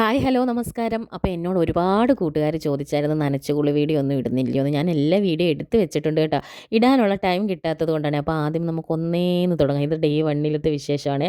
Hi hello നമസ്കാരം. അപ്പോൾ എന്നോട് ഒരുപാട് കൂട്ടുകാർ ചോദിച്ചായിരുന്നു നനച്ചുകുളി വീഡിയോ ഒന്നും ഇടുന്നില്ലയോ എന്ന്. ഞാൻ എല്ലാ വീഡിയോ എടുത്ത് വെച്ചിട്ടുണ്ട് കേട്ടോ. ഇടാനുള്ള ടൈം കിട്ടാത്തത് കൊണ്ടാണ്. അപ്പോൾ ആദ്യം നമുക്ക് ഒന്നേന്ന് തുടങ്ങാം. ഇത് ഡേ വണ്ണിലത്തെ വിശേഷമാണ്.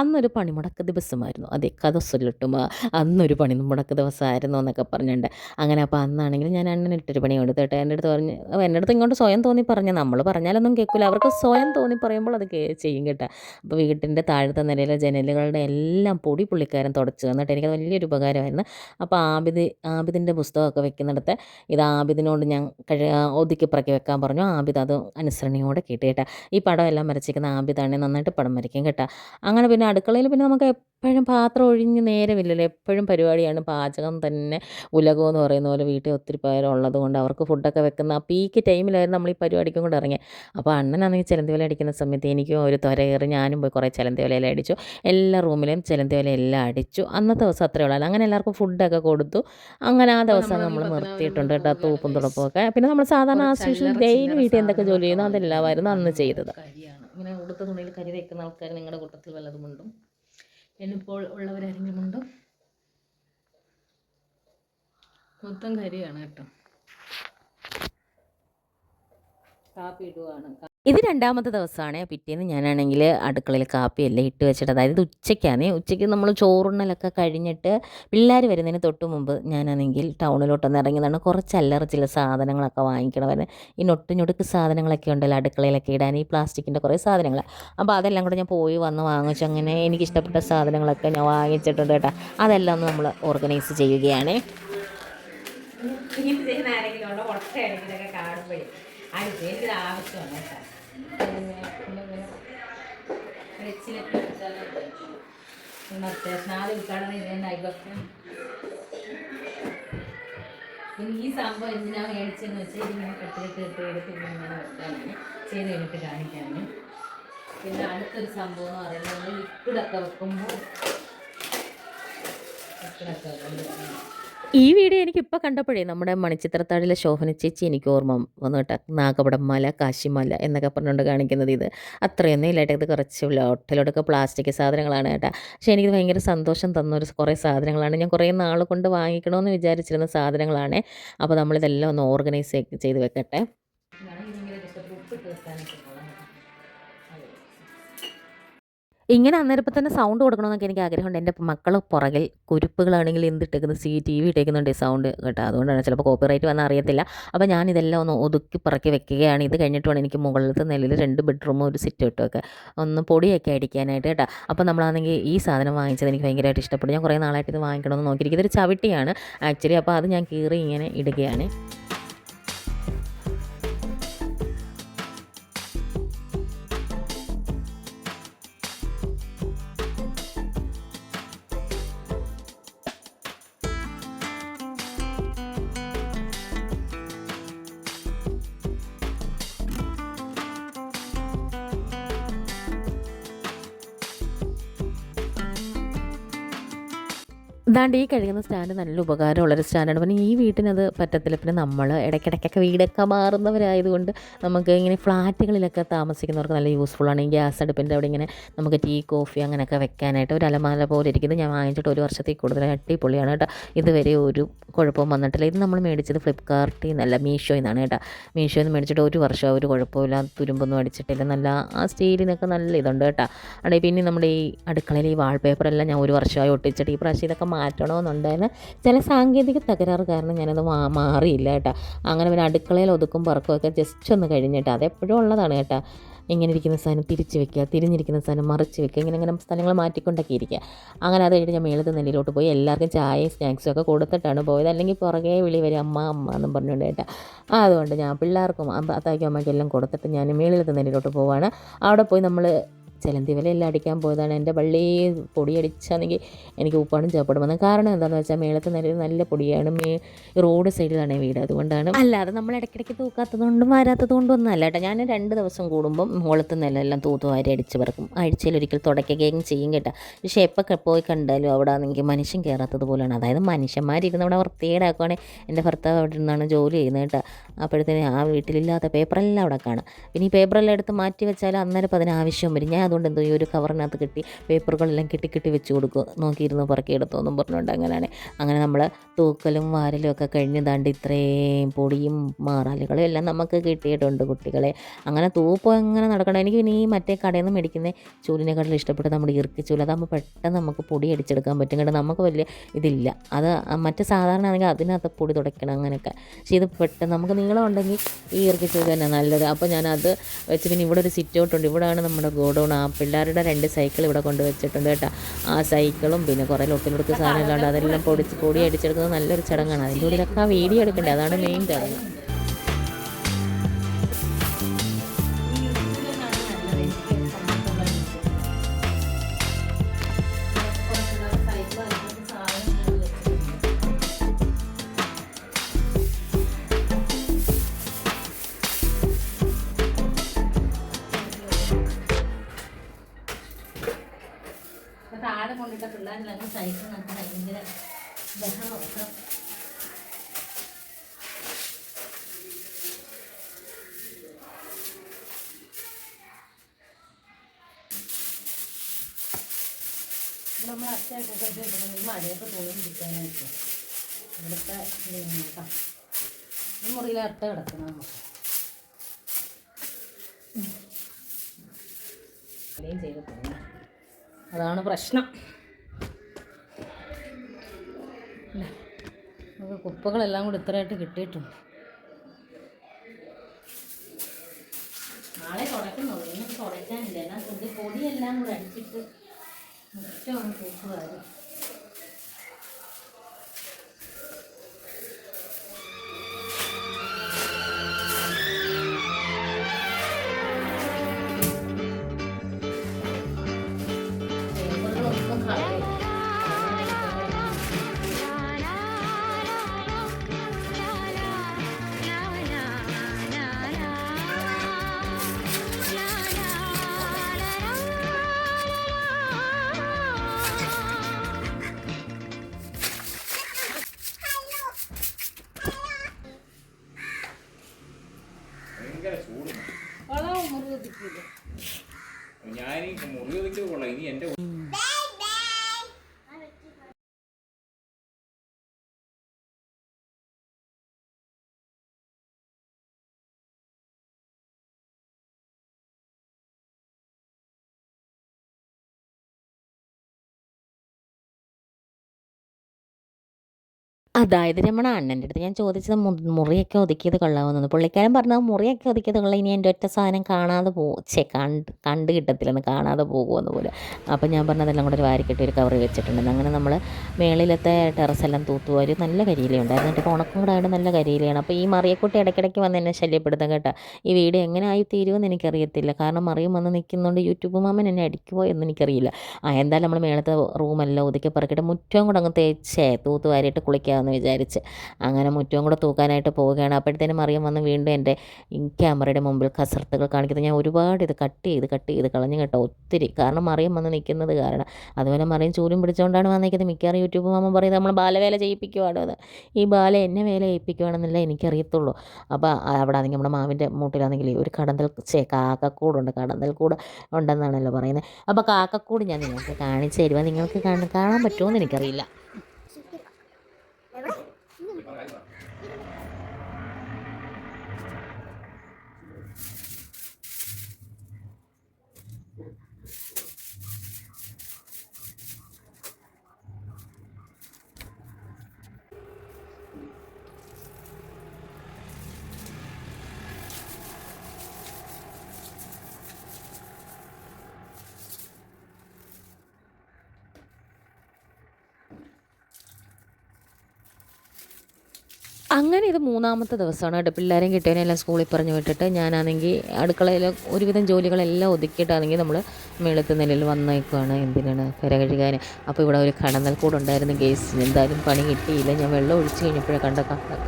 അന്നൊരു പണിമുടക്ക് ദിവസമായിരുന്നു. അതെ കഥ സൊല്ലിട്ടും അന്നൊരു പണി മുടക്ക് ദിവസമായിരുന്നു എന്നൊക്കെ പറഞ്ഞിട്ടുണ്ട്. അങ്ങനെ അപ്പോൾ അന്നാണെങ്കിൽ ഞാൻ അണ്ണൻ ഇട്ടൊരു പണി കൊടുത്തു കേട്ടോ. എന്റെ അടുത്ത് പറഞ്ഞ് എന്റെ അടുത്ത് ഇങ്ങോട്ട് സ്വയം തോന്നി പറഞ്ഞു. നമ്മൾ പറഞ്ഞാലൊന്നും കേൾക്കില്ല അവർക്ക് സ്വയം തോന്നി പറയുമ്പോൾ അത് ചെയ്യും കേട്ടോ. അപ്പോൾ വീട്ടിന്റെ താഴത്തെ നിലയിലെ ജനലുകളുടെ എല്ലാം പൊടി പുള്ളിക്കാരൻ തുടച്ചു. എന്നിട്ട് എനിക്കത് വലിയൊരു ഉപകാരമായിരുന്നു. അപ്പോൾ ആബിദ് ആബിദിന്റെ പുസ്തകമൊക്കെ വെക്കുന്നിടത്ത് ഇത് ആബിദിനോട് ഞാൻ കഴി ഒതുക്കി പറക്കി വെക്കാൻ പറഞ്ഞു. ആബിദ് അത് അനുസരണയോടെ കേട്ട് കേട്ടോ. ഈ പടം എല്ലാം വരച്ചിരിക്കുന്ന ആബിദാണ് നന്നായിട്ട് പടം വരയ്ക്കും കേട്ടോ. അങ്ങനെ പിന്നെ അടുക്കളയിൽ പിന്നെ നമുക്ക് എപ്പോഴും പാത്രം ഒഴിഞ്ഞ് നേരമില്ലല്ലോ. എപ്പോഴും പരിപാടിയാണ് പാചകം തന്നെ. ഉലകം എന്ന് പറയുന്ന പോലെ വീട്ടിൽ ഒത്തിരി പേരുള്ളത് കൊണ്ട് അവർക്ക് ഫുഡൊക്കെ വെക്കുന്ന ആ പീക്ക് ടൈമിലായിരുന്നു നമ്മൾ ഈ പരിപാടിക്കും കൂടെ ഇറങ്ങി അപ്പോൾ അണ്ണനാണെങ്കിൽ ചിലന്തി വില അടിക്കുന്ന സമയത്ത് എനിക്കും ഒരു തൊര കയറി ഞാനും പോയി കുറേ ചിലന്തി വിലയിൽ അടിച്ചു. എല്ലാ റൂമിലും ചിലന്തി എല്ലാം അടിച്ചു. അന്നത്തെ ദിവസം അത്രയേ ഉള്ളൂ അങ്ങനെ എല്ലാവർക്കും ഫുഡൊക്കെ കൊടുത്തു. അങ്ങനെ ആ ദിവസം നമ്മൾ നിർത്തിയിട്ടുണ്ട് കേട്ടോ തൂപ്പും തുടപ്പും ഒക്കെ. പിന്നെ നമ്മൾ സാധാരണ ആസ്യൂഷൻ ഡെയിലി വീട്ടിൽ എന്തൊക്കെ ജോലി ചെയ്യുന്നു അതെല്ലാമായിരുന്നു അന്ന് ചെയ്തത്. ഇങ്ങനെ ഉടുത്ത തുണിയിൽ കരി വയ്ക്കുന്ന ആൾക്കാർ നിങ്ങളുടെ കൂട്ടത്തിൽ വല്ലതുമുണ്ടോ എന്നിപ്പോൾ ഉള്ളവരാരെങ്കിലും ഉണ്ടോ മൊത്തം കരിയാണ് കേട്ടോ. കാപ്പി ഇടുവാണ്. ഇത് രണ്ടാമത്തെ ദിവസമാണ്. പിറ്റേന്ന് ഞാനാണെങ്കിൽ അടുക്കളയിൽ കാപ്പിയെല്ലാം ഇട്ട് വെച്ചിട്ട് അതായത് ഉച്ചയ്ക്കാണ്. ഉച്ചയ്ക്ക് നമ്മൾ ചോറുണ്ണലൊക്കെ കഴിഞ്ഞിട്ട് പിള്ളേർ വരുന്നതിന് തൊട്ട് മുമ്പ് ഞാനാണെങ്കിൽ ടൗണിലോട്ടൊന്ന് ഇറങ്ങിയതാണ്. കുറച്ച് അല്ലറ ചില സാധനങ്ങളൊക്കെ വാങ്ങിക്കണമായിരുന്നു ഈ നൊട്ടുഞ്ഞൊടുക്ക് സാധനങ്ങളൊക്കെ ഉണ്ടല്ലോ അടുക്കളയിലൊക്കെ ഇടാൻ ഈ പ്ലാസ്റ്റിക്കിന്റെ കുറേ സാധനങ്ങൾ. അപ്പോൾ അതെല്ലാം കൂടെ ഞാൻ പോയി വന്ന് വാങ്ങിച്ചു. അങ്ങനെ എനിക്കിഷ്ടപ്പെട്ട സാധനങ്ങളൊക്കെ ഞാൻ വാങ്ങിച്ചിട്ടുണ്ട് കേട്ടോ. അതെല്ലാം ഒന്ന് നമ്മൾ ഓർഗനൈസ് ചെയ്യുകയാണ്. ഇങ്ങനെ ചെയ്യുന്ന ആരെങ്കിലും ഉണ്ടോ ഇടയ്ക്കിലൊക്കെ കാണുമ്പോഴേ അത് ചെയ്തത് ആവശ്യമാണ് കേട്ടോ. പിന്നെ ഈ സംഭവം എന്തിനാ മേടിച്ചെന്ന് വെച്ചാൽ ഇതിങ്ങനെ കെട്ടിയിട്ട് കെട്ടി എടുത്ത് ഇങ്ങനെ വെക്കാനാണ് ചെയ്ത് കഴിഞ്ഞിട്ട് കാണിക്കാൻ പിന്നെ അടുത്തൊരു സംഭവം എന്ന് പറയുന്നത് ലിക്വിഡൊക്കെ വെക്കുമ്പോൾ ലിക്വിഡൊക്കെ വെക്കുമ്പോൾ ഈ വീഡിയോ എനിക്ക് എനിക്കിപ്പോൾ കണ്ടപ്പോഴേ നമ്മുടെ മണിച്ചിത്രത്താഴിലെ ശോഭന ചേച്ചി എനിക്ക് ഓർമ്മ വന്നു കേട്ടോ. നാഗപടം മല കാശിമല എന്നൊക്കെ പറഞ്ഞുകൊണ്ട് കാണിക്കുന്നത് ഇത്. അത്രയൊന്നും ഇല്ലായിട്ട് ഇത് കുറച്ച് ലോട്ടിലൊടുക്കെ പ്ലാസ്റ്റിക് സാധനങ്ങളാണ് കേട്ടോ. പക്ഷേ എനിക്ക് ഭയങ്കര സന്തോഷം തന്നൊരു കുറേ സാധനങ്ങളാണ്. ഞാൻ കുറേ നാൾ കൊണ്ട് വാങ്ങിക്കണമെന്ന് വിചാരിച്ചിരുന്ന സാധനങ്ങളാണ്. അപ്പോൾ നമ്മളിതെല്ലാം ഒന്ന് ഓർഗനൈസ് ചെയ്ത് വെക്കട്ടെ. ഇങ്ങനെ അന്നേരപ്പം തന്നെ സൗണ്ട് കൊടുക്കണമെന്നൊക്കെ എനിക്ക് ആഗ്രഹമുണ്ട്. എന്റെ മക്കൾ പുറകിൽ കുരുപ്പുകളാണെങ്കിൽ എന്തിട്ടേക്കുന്നത് സി ടി വി ഇട്ടേക്കുന്നുണ്ട് സൗണ്ട് കേട്ടോ. അതുകൊണ്ടാണ് ചിലപ്പോൾ കോപ്പിറൈറ്റ് വന്നാൽ അറിയത്തില്ല. അപ്പോൾ ഞാൻ ഇതെല്ലാം ഒന്ന് ഒതുക്കി പറക്കി വെക്കുകയാണ്. ഇത് കഴിഞ്ഞിട്ട് വേണം എനിക്ക് മുകളിലത്തെ നിലയിൽ രണ്ട് ബെഡ്റൂമും ഒരു സിറ്റ് ഇട്ടൊക്കെ ഒന്ന് പൊടിയൊക്കെ അടിക്കാനായിട്ട് കേട്ടോ. അപ്പോൾ നമ്മളാണെങ്കിൽ ഈ സാധനം വാങ്ങിച്ചത് എനിക്ക് ഭയങ്കരമായിട്ട് ഇഷ്ടപ്പെട്ടു. ഞാൻ കുറേ നാളായിട്ട് ഇത് വാങ്ങിക്കണമെന്ന് നോക്കിയിരിക്കും ഇതൊരു ചവിട്ടിയാണ് ആക്ച്വലി. അപ്പോൾ അത് ഞാൻ കീറി ഇങ്ങനെ ഇടുകയാണ്. ഇതാണ്ട് ഈ കഴുകുന്ന സ്റ്റാൻഡ് നല്ല ഉപകാരമുള്ളൊരു സ്റ്റാൻഡാണ്. പിന്നെ ഈ വീട്ടിനത് പറ്റത്തില്ല. പിന്നെ നമ്മൾ ഇടയ്ക്കിടയ്ക്കൊക്കെ വീടൊക്കെ മാറുന്നവരായതുകൊണ്ട് നമുക്ക് ഇങ്ങനെ ഫ്ലാറ്റുകളിലൊക്കെ താമസിക്കുന്നവർക്ക് നല്ല യൂസ്ഫുള്ളാണ് ഈ ഗ്യാസ് അടുപ്പിന്റെ അവിടെ ഇങ്ങനെ നമുക്ക് ടീ കോഫി അങ്ങനെയൊക്കെ വെക്കാനായിട്ട് ഒരു അലമാല പോലെ ഇരിക്കുന്നത് ഞാൻ വാങ്ങിച്ചിട്ട് ഒരു വർഷത്തിൽ കൂടുതൽ അടിപൊളിയാണ് കേട്ടോ. ഇതുവരെ ഒരു കുഴപ്പവും വന്നിട്ടില്ല. ഇത് നമ്മൾ മേടിച്ചത് ഫ്ലിപ്കാർട്ടിൽ നിന്നല്ല മീഷോയിൽ നിന്നാണ് കേട്ടോ. മീഷോയിൽ നിന്ന് മേടിച്ചിട്ട് ഒരു വർഷം ഒരു കുഴപ്പമില്ല തുരുമ്പൊന്നും അടിച്ചിട്ടില്ല. നല്ല ആ സ്റ്റീലിനൊക്കെ നല്ല ഇതുണ്ട് കേട്ടോ. അവിടെ പിന്നെ നമ്മുടെ ഈ അടുക്കളയിൽ ഈ വാൾപേപ്പറെല്ലാം ഞാൻ ഒരു വർഷമായി ഒട്ടിച്ചിട്ട് ഈ പ്രാവശ്യം ഇതൊക്കെ മാറ്റണമെന്നുണ്ടായിരുന്നു. ചില സാങ്കേതിക തകരാറ് കാരണം ഞാനത് മാറിയില്ല കേട്ടോ. അങ്ങനെ പിന്നെ അടുക്കളയിൽ ഒതുക്കും പറക്കുമൊക്കെ ജസ്റ്റ് ഒന്ന് കഴിഞ്ഞിട്ട് അതെപ്പോഴും ഉള്ളതാണ് കേട്ടോ. ഇങ്ങനെ ഇരിക്കുന്ന സാധനം തിരിച്ച് വെക്കുക തിരിഞ്ഞിരിക്കുന്ന സാധനം മറിച്ച് വെക്കുക ഇങ്ങനെ അങ്ങനെ സ്ഥലങ്ങൾ മാറ്റിക്കൊണ്ടൊക്കെ ഇരിക്കുക. അങ്ങനെ അത് കഴിഞ്ഞ് ഞാൻ മേളത്തെ നെല്ലിലോട്ട് പോയി എല്ലാവർക്കും ചായയും സ്നാക്സും ഒക്കെ കൊടുത്തിട്ടാണ് പോയത്. അല്ലെങ്കിൽ പുറകെ വിളി വരും അമ്മ അമ്മ എന്നും പറഞ്ഞുകൊണ്ട് കേട്ടാ. അതുകൊണ്ട് ഞാൻ പിള്ളേർക്കും അത്താക്കും അമ്മയ്ക്കും എല്ലാം കൊടുത്തിട്ട് ഞാൻ മേളിലത്തെ നെല്ലിലോട്ട് പോവാണ്. അവിടെ പോയി നമ്മൾ ചിലന്തി വലയെല്ലാം അടിക്കാൻ പോയതാണ്. എന്റെ പള്ളി പൊടിയടിച്ചാണെങ്കിൽ എനിക്ക് ഉപ്പാടും ചേപ്പാടും വന്നത് കാരണം എന്താണെന്ന് വെച്ചാൽ മേളത്തെ നിലയിൽ നല്ല പൊടിയാണ്. മേ റോഡ് സൈഡിലാണ് വീട്. അതുകൊണ്ടാണ് അല്ലാതെ നമ്മൾ ഇടയ്ക്കിടയ്ക്ക് തൂക്കാത്തതുകൊണ്ടും കൊണ്ടും വരാത്തത് കൊണ്ടും ഒന്നും അല്ല കേട്ടോ ഞാൻ രണ്ട് ദിവസം കൂടുമ്പം മുകളത്തെ നിലയെല്ലാം തൂത്തു വാരി അടിച്ച് പറക്കും. ആഴ്ചയിൽ ഒരിക്കൽ തുടയ്ക്കുകയും ചെയ്യും കേട്ടോ. പക്ഷേ എപ്പോൾ പോയി കണ്ടാലും അവിടെ ആണെങ്കിൽ മനുഷ്യൻ കയറാത്തത് പോലെയാണ് അതായത് മനുഷ്യന്മാരിരുന്ന് അവിടെ വൃത്തിയേടാക്കുവാണെങ്കിൽ എന്റെ ഭർത്താവ് അവിടെ നിന്നാണ് ജോലി ചെയ്യുന്നത് കേട്ടോ. അപ്പോഴത്തേന് ആ വീട്ടിലില്ലാത്ത പേപ്പറെല്ലാം അവിടെ കാണാം. പിന്നെ ഈ പേപ്പറെല്ലാം എടുത്ത് മാറ്റി വെച്ചാൽ അന്നേരം അപ്പോൾ അതിന് ആവശ്യം വരും. ഞാൻ അതുകൊണ്ട് എന്തോ ഈ ഒരു കവറിനകത്ത് കിട്ടി പേപ്പറുകളെല്ലാം കെട്ടി കെട്ടി വെച്ച് കൊടുക്കും. നോക്കിയിരുന്ന് പറക്കിയെടുത്തു എന്നും പറഞ്ഞുകൊണ്ട് അങ്ങനെയാണ് അങ്ങനെ നമ്മൾ തൂക്കലും വാരലും ഒക്കെ കഴിഞ്ഞതാണ്ട് ഇത്രയും പൊടിയും മാറാലുകളും എല്ലാം നമുക്ക് കിട്ടിയിട്ടുണ്ട് കുട്ടികളെ. അങ്ങനെ തൂപ്പം എങ്ങനെ നടക്കണം? എനിക്ക് പിന്നെ ഈ മറ്റേ കടയിൽ നിന്ന് മേടിക്കുന്ന ചൂലിനെക്കാട്ടിൽ ഇഷ്ടപ്പെട്ട് നമ്മുടെ ഇറുക്കി ചൂൽ അതാകുമ്പോൾ പെട്ടെന്ന് നമുക്ക് പൊടി അടിച്ചെടുക്കാൻ പറ്റും. കേട്ടോ നമുക്ക് വലിയ ഇതില്ല. അത് മറ്റേ സാധാരണ ആണെങ്കിൽ അതിനകത്ത് പൊടി തുടയ്ക്കണം അങ്ങനെയൊക്കെ. പക്ഷേ ഇത് പെട്ടെന്ന് നമുക്ക് നീളം ഉണ്ടെങ്കിൽ ഈ ഇറുക്കി ചൂൽ തന്നെ നല്ലത്. അപ്പോൾ ഞാനത് വെച്ച് പിന്നെ ഇവിടെ ഒരു സിറ്റ് ഔട്ടുണ്ട്. ഇവിടെയാണ് നമ്മുടെ ഗോഡൗൺ. പിള്ളേരുടെ രണ്ട് സൈക്കിൾ ഇവിടെ കൊണ്ട് വെച്ചിട്ടുണ്ട് കേട്ടോ. ആ സൈക്കിളും പിന്നെ കുറേ ലൊട്ടിലൊടുക്ക് സാധനം എല്ലാം ഉണ്ട് അതെല്ലാം പൊടിച്ച് പൊടി അടിച്ചെടുക്കുന്നത് നല്ലൊരു ചടങ്ങാണ്. അതിന്റെ ഉള്ളിലൊക്കെ ആ വീഡിയോ എടുക്കേണ്ടത് അതാണ് മെയിൻ ചടങ്ങ്. ഭയങ്കര ബഹളമൊക്കെ. നമ്മൾ അച്ഛനൊക്കെ മഴയൊക്കെ തോന്നിയിരിക്കാനായിട്ട്. ഇവിടുത്തെ ഈ മുറിയിൽ അട്ട കിടക്കണം നമുക്ക്. ചെയ്ത് അതാണ് പ്രശ്നം. നമുക്ക് കുപ്പകളെല്ലാം കൂടി ഇത്രയായിട്ട് കിട്ടിയിട്ടുണ്ട്. നാളെ തുടക്കുന്നുള്ളൂ ഇന്ന് തുടയ്ക്കാനില്ല എന്നാൽ പൊടിയെല്ലാം കൂടെ അടിച്ചിട്ട് മുറ്റമാണ് തൂക്കുകാര് മുറി ഒതുക്കിയത് കൊള്ളാം ഇനി എന്റെ അതായത് നമ്മുടെ അണ്ണന്റെ അടുത്ത് ഞാൻ ചോദിച്ചത് മുറിയൊക്കെ ഒതുക്കിയത് കൊള്ളാമെന്നു പുള്ളിക്കാരൻ പറഞ്ഞത് മുറിയൊക്കെ ഒതുക്കിയത് കൊള്ളാം ഇനി എന്റെ ഒറ്റ സാധനം കാണാതെ പോകും കണ്ട് കണ്ട് കിട്ടത്തില്ലെന്ന് കാണാതെ പോകുമെന്ന് പോലെ. അപ്പോൾ ഞാൻ പറഞ്ഞതെല്ലാം കൂടെ ഒരു വാരിക്കെട്ടി ഒരു കവർ വെച്ചിട്ടുണ്ട് അങ്ങനെ നമ്മൾ മേളിലത്തെ ടെറസെല്ലാം തൂത്തുവാരി നല്ല കരിയിലയുണ്ടായിരുന്നു ഇപ്പോൾ ഉണക്കം കൂടെ ആയിട്ട് നല്ല കരിയിലാണ് അപ്പോൾ ഈ മറിയക്കുട്ടി ഇടയ്ക്കിടയ്ക്ക് വന്ന് എന്നെ ശല്യപ്പെടുത്താൻ കേട്ടോ. ഈ വീഡിയോ എങ്ങനെ ആയി തീരുമെന്ന് എനിക്കറിയത്തില്ല. കാരണം മറിയം വന്ന് നിൽക്കുന്നുണ്ട് യൂട്യൂബ് മാമൻ എന്നെ അടിക്കുമോ എന്ന് എനിക്കറിയില്ല. ആ എന്തായാലും നമ്മൾ മേളത്തെ റൂമെല്ലാം ഒതുക്കി പറക്കിയിട്ട് മുറ്റവും കൂടെ അങ്ങ് തേച്ചേ തൂത്ത് വാരിയിട്ട് കുളിക്കാമെന്ന് വിചാരിച്ച് അങ്ങനെ മുറ്റവും കൂടെ തൂക്കാനായിട്ട് പോവുകയാണ്. അപ്പോഴത്തേനും മറിയം വന്ന് വീണ്ടും എന്റെ ക്യാമറയുടെ മുമ്പിൽ കസർത്തുകൾ കാണിക്കുന്നത് ഞാൻ ഒരുപാട് ഇത് കട്ട് ചെയ്ത് കട്ട് ചെയ്ത് കളഞ്ഞു കേട്ടോ ഒത്തിരി. കാരണം മറിയം വന്ന് നിൽക്കുന്നത് കാരണം. അതുപോലെ മറിയം ചൂലും പിടിച്ചുകൊണ്ടാണ് വന്നിരിക്കുന്നത്. മിക്കവാറും യൂട്യൂബ് മാമ പറയുന്നത് നമ്മൾ ബാലവേല ചെയ്യിപ്പിക്കുവാണ് അത് ഈ ബാല എന്നെ വേല ചെയ്യിപ്പിക്കുവാണെന്നല്ല എനിക്കറിയത്തുള്ളൂ. അപ്പോൾ അവിടെ ആണെങ്കിൽ നമ്മുടെ മാവിന്റെ മൂട്ടിലാണെങ്കിൽ ഒരു കടന്തൽ ചേ കാക്കക്കൂടുണ്ട് കടന്തൽ കൂട് ഉണ്ടെന്നാണല്ലോ പറയുന്നത്. അപ്പോൾ കാക്കക്കൂട് ഞാൻ നിങ്ങൾക്ക് കാണിച്ചു തരുവാ. നിങ്ങൾക്ക് കാണാൻ പറ്റുമോ എന്ന് എനിക്കറിയില്ല. അങ്ങനെ ഇത് മൂന്നാമത്തെ ദിവസമാണ് കേട്ടോ. പിള്ളേരെയും കിട്ടിയവനെല്ലാം സ്കൂളിൽ പറഞ്ഞു വിട്ടിട്ട് ഞാനാണെങ്കിൽ അടുക്കളയിൽ ഒരുവിധം ജോലികളെല്ലാം ഒതുക്കിയിട്ടാണെങ്കിൽ നമ്മൾ മേളത്തെ നിലയിൽ വന്നേക്കുവാണ്. എന്തിനാണ് കര കഴുകാൻ അപ്പോൾ ഇവിടെ ഒരു കടന്നൽ കൂടെ ഉണ്ടായിരുന്നു ഗേസ് എന്തായാലും പണി കിട്ടിയില്ല. ഞാൻ വെള്ളം ഒഴിച്ചു കഴിഞ്ഞപ്പോഴേ കണ്ട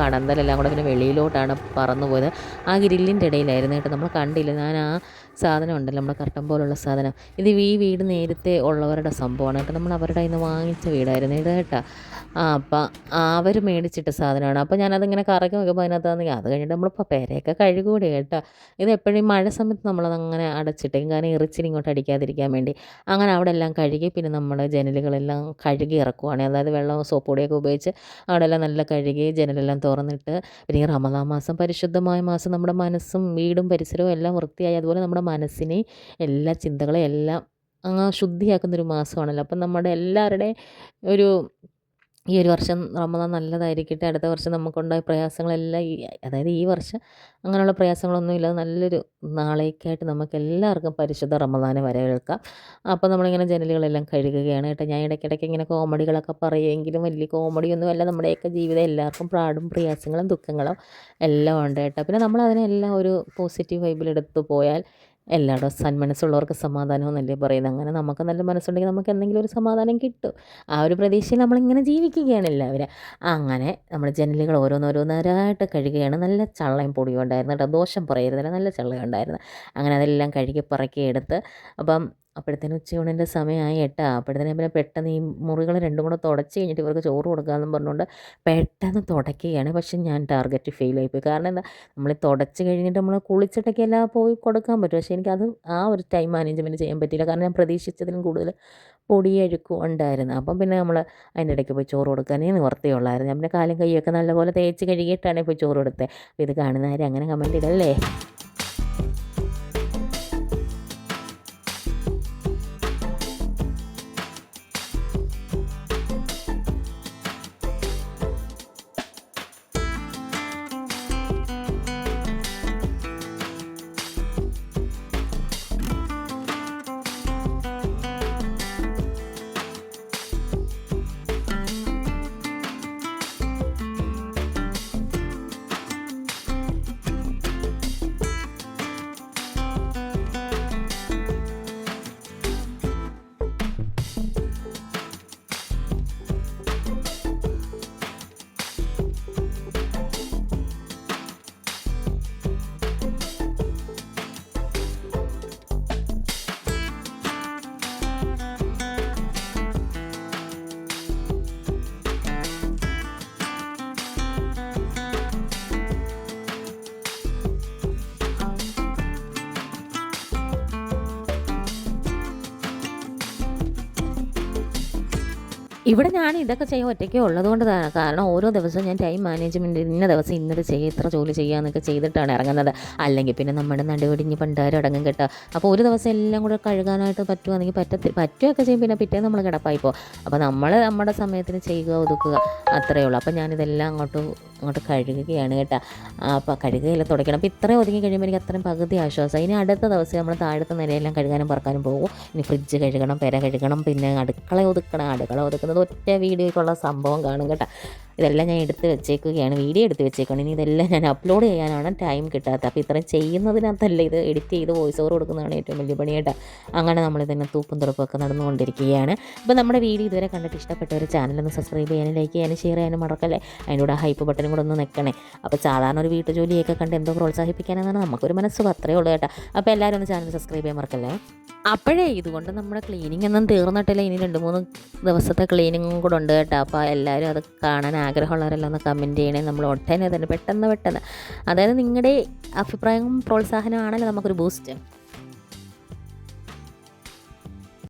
കടന്തലെല്ലാം കൂടെ പിന്നെ വെളിയിലോട്ടാണ് പറന്നു പോയത്. ആ ഗ്രില്ലിന്റെ ഇടയിലായിരുന്നു കേട്ടോ. നമ്മൾ കണ്ടില്ല. ഞാൻ ആ സാധനം ഉണ്ടല്ലോ നമ്മുടെ കർട്ടൻ പോലുള്ള സാധനം. ഇത് ഈ വീട് നേരത്തെ ഉള്ളവരുടെ സംഭവമാണ് കേട്ടോ. നമ്മൾ അവരുടെ നിന്ന് വാങ്ങിച്ച വീടായിരുന്നു. ഇത് കേട്ടോ. ആ അപ്പം അവർ മേടിച്ചിട്ട സാധനമാണ്. അപ്പോൾ ഞാനതിങ്ങനെ കറക്കി നോക്കുമ്പോൾ അതിനകത്താന്ന് അത് കഴിഞ്ഞിട്ട് നമ്മളിപ്പോൾ പെരയൊക്കെ കഴുകൂടെ കേട്ടോ. ഇത് എപ്പോഴും മഴ സമയത്ത് നമ്മളതങ്ങനെ അടച്ചിട്ടേക്കും കാരണം ഇറിച്ചിൽ ഇങ്ങോട്ട് അടിക്കാതിരിക്കാൻ വേണ്ടി. അങ്ങനെ അവിടെ എല്ലാം കഴുകി പിന്നെ നമ്മൾ ജനലുകളെല്ലാം കഴുകി ഇറക്കുവാണ്. അതായത് വെള്ളം സോപ്പ് പൊടിയൊക്കെ ഉപയോഗിച്ച് അവിടെ എല്ലാം നല്ല കഴുകി ജനലെല്ലാം തുറന്നിട്ട് പിന്നെ ഈ റമദാ മാസം പരിശുദ്ധമായ മാസം നമ്മുടെ മനസ്സും വീടും പരിസരവും എല്ലാം വൃത്തിയായി അതുപോലെ നമ്മുടെ മനസ്സിനെ എല്ലാ ചിന്തകളെയും എല്ലാം അങ്ങ് ശുദ്ധിയാക്കുന്നൊരു മാസമാണല്ലോ. അപ്പം നമ്മുടെ എല്ലാവരുടെയും ഒരു ഈ ഒരു വർഷം റമദാൻ നല്ലതായിരിക്കട്ടെ അടുത്ത വർഷം നമുക്കുണ്ടായ പ്രയാസങ്ങളെല്ലാം ഈ അതായത് ഈ വർഷം അങ്ങനെയുള്ള പ്രയാസങ്ങളൊന്നും ഇല്ലാതെ നല്ലൊരു നാളേക്കായിട്ട് നമുക്ക് എല്ലാവർക്കും പരിശുദ്ധ റമദാനെ വരവേൽക്കാം. അപ്പോൾ നമ്മളിങ്ങനെ ജനലുകളെല്ലാം കഴുകുകയാണ് കേട്ടോ. ഞാൻ ഇടയ്ക്കിടയ്ക്ക് ഇങ്ങനെ കോമഡികളൊക്കെ പറയുമെങ്കിലും വലിയ കോമഡിയൊന്നും അല്ല നമ്മുടെയൊക്കെ ജീവിതം എല്ലാവർക്കും പ്രാടും പ്രയാസങ്ങളും ദുഃഖങ്ങളും എല്ലാം ഉണ്ട് കേട്ടോ. പിന്നെ നമ്മൾ അതിനെല്ലാം ഒരു പോസിറ്റീവ് വൈബിലെടുത്ത് പോയാൽ എല്ലായിടും സന്മനസ്സുള്ളവർക്ക് സമാധാനം എന്നല്ലേ പറയുന്നത്? അങ്ങനെ നമുക്ക് നല്ല മനസ്സുണ്ടെങ്കിൽ നമുക്ക് എന്തെങ്കിലും ഒരു സമാധാനം കിട്ടും. ആ ഒരു പ്രതീക്ഷയിൽ നമ്മളിങ്ങനെ ജീവിക്കുകയാണ് എല്ലാവരും. അങ്ങനെ നമ്മൾ ജനലുകൾ ഓരോന്നോരോന്നേരമായിട്ട് കഴുകുകയാണ്. നല്ല ചള്ളയും പൊടിയും ഉണ്ടായിരുന്നു കേട്ടോ. ദോഷം പറയരുതല്ല. നല്ല ചള്ളയുണ്ടായിരുന്നു അങ്ങനെ അതെല്ലാം കഴുകി പറക്കി എടുത്ത് അപ്പം അപ്പോഴത്തേനും ഉച്ചയൂണിന്റെ സമയമായി ഏട്ടാ അപ്പോഴത്തേനും പിന്നെ പെട്ടെന്ന് ഈ മുറികൾ രണ്ടും കൂടെ തുടച്ച് കഴിഞ്ഞിട്ട് ഇവർക്ക് ചോറ് കൊടുക്കാമെന്നും പറഞ്ഞുകൊണ്ട് പെട്ടെന്ന് തുടയ്ക്കുകയാണ് പക്ഷെ ഞാൻ ടാർഗറ്റ് ഫെയിലായിപ്പോയി. കാരണം എന്താ? നമ്മൾ തുടച്ച് കഴിഞ്ഞിട്ട് നമ്മൾ കുളിച്ചിട്ടൊക്കെ എല്ലാം പോയി കൊടുക്കാൻ പറ്റും. പക്ഷേ എനിക്കത് ആ ഒരു ടൈം മാനേജ്മെന്റ് ചെയ്യാൻ പറ്റിയില്ല. കാരണം ഞാൻ പ്രതീക്ഷിച്ചതിലും കൂടുതൽ പൊടിയഴുക്കും ഉണ്ടായിരുന്നു അപ്പം പിന്നെ നമ്മൾ അതിന്റെ ഇടയ്ക്ക് പോയി ചോറ് കൊടുക്കാനേ നിവർത്തിയുള്ളായിരുന്നു ഞാൻ പിന്നെ കാലും കൈയൊക്കെ നല്ലപോലെ തേച്ച് കഴുകിയിട്ടാണ് പോയി ചോറ് കൊടുത്തത്. അപ്പോൾ ഇത് കാണുന്നവരെ അങ്ങനെ കമന്റ് ഇടല്ലേ? ഇവിടെ ഞാൻ ഇതൊക്കെ ചെയ്യാൻ ഒറ്റയ്ക്കേ ഉള്ളതുകൊണ്ട് തന്നെ കാരണം ഓരോ ദിവസവും ഞാൻ ടൈം മാനേജ്മെന്റ് ഇന്ന ദിവസം ഇന്നത് ചെയ്യുക ഇത്ര ജോലി ചെയ്യുക എന്നൊക്കെ ചെയ്തിട്ടാണ് ഇറങ്ങുന്നത്. അല്ലെങ്കിൽ പിന്നെ നമ്മുടെ നടുവടിഞ്ഞ് പണ്ടാരം അടങ്ങും കേട്ടോ. അപ്പോൾ ഒരു ദിവസം എല്ലാം കൂടെ കഴുകാനായിട്ട് പറ്റുവാണെങ്കിൽ പറ്റത്തി പറ്റുകയൊക്കെ ചെയ്യും. പിന്നെ പിറ്റേ നമ്മൾ കിടപ്പായി പോകും അപ്പോൾ നമ്മൾ നമ്മുടെ സമയത്തിന് ചെയ്യുക ഒതുക്കുക അത്രയേ ഉള്ളൂ. അപ്പോൾ ഞാനിതെല്ലാം അങ്ങോട്ട് അങ്ങോട്ട് കഴുകുകയാണ് കേട്ടോ. അപ്പോൾ കഴുകുകയില്ല തുടയ്ക്കണം അപ്പോൾ ഇത്രയും ഒതുങ്ങി കഴിയുമ്പോൾ എനിക്ക് അത്രയും പകുതി ആശ്വാസം. ഇനി അടുത്ത ദിവസം നമ്മൾ താഴത്തെ നിലയെല്ലാം കഴുകാനും പറക്കാനും പോകും. ഇനി ഫ്രിഡ്ജ് കഴുകണം പെര കഴുകണം പിന്നെ അടുക്കള ഒതുക്കണം. അടുക്കള ഒതുക്കുന്നത് ഒറ്റ വീഡിയോയ്ക്കുള്ള സംഭവം കാണും കേട്ടോ. ഇതെല്ലാം ഞാൻ എടുത്ത് വെച്ചേക്കുകയാണ് വീഡിയോ എടുത്ത് വെച്ചേക്കുകയാണ്. ഇനി ഇതെല്ലാം ഞാൻ അപ്ലോഡ് ചെയ്യാനാണ് ടൈം കിട്ടാത്തത്. അപ്പോൾ ഇത്രയും ചെയ്യുന്നതിനകത്തല്ല ഇത് എഡിറ്റ് ചെയ്ത് വോയിസ് ഓവർ കൊടുക്കുന്നതാണ് ഏറ്റവും വലിയ പണിയായിട്ട് അങ്ങനെ നമ്മൾ ഇതിനെ തൂപ്പും തുറപ്പൊക്കെ നടന്നുകൊണ്ടിരിക്കുകയാണ്. അപ്പോൾ നമ്മുടെ വീഡിയോ ഇതുവരെ കണ്ടിട്ട് ഇഷ്ടപ്പെട്ട ഒരു ചാനലൊന്ന് സബ്സ്ക്രൈബ് ചെയ്യാനും ലൈക്ക് ചെയ്യാനും ഷെയർ ചെയ്യാനും മറക്കല്ലേ? അതിന്റെ ഹൈപ്പ് ബട്ടനും കൂടെ ഒന്ന് നിൽക്കണേ അപ്പോൾ സാധാരണ ഒരു വീട്ടുജോലിയൊക്കെ കണ്ട് എന്തോ പ്രോത്സാഹിപ്പിക്കാനാണ് നമുക്കൊരു മനസ്സ് അത്രയേ ഉള്ളൂ കേട്ടോ. അപ്പോൾ എല്ലാവരും ഒന്ന് ചാനൽ സബ്സ്ക്രൈബ് ചെയ്യാൻ മറക്കല്ലേ? അപ്പോഴേ ഇതുകൊണ്ട് നമ്മുടെ ക്ലീനിങ് ഒന്നും തീർന്നിട്ടില്ല. ഇനി രണ്ട് മൂന്ന് ദിവസത്തെ ക്ലീനിങ്ങും കൂടെ ഉണ്ട് കേട്ടോ. അപ്പോൾ എല്ലാവരും അത് കാണാൻ ആഗ്രഹമുള്ളവരെല്ലാം ഒന്ന് കമന്റ് ചെയ്യണേ. നമ്മൾ ഉടനെ തന്നെ പെട്ടെന്ന് പെട്ടെന്ന്. അതായത് നിങ്ങളുടെ അഭിപ്രായവും പ്രോത്സാഹനമാണല്ലോ നമുക്കൊരു ബൂസ്റ്റ്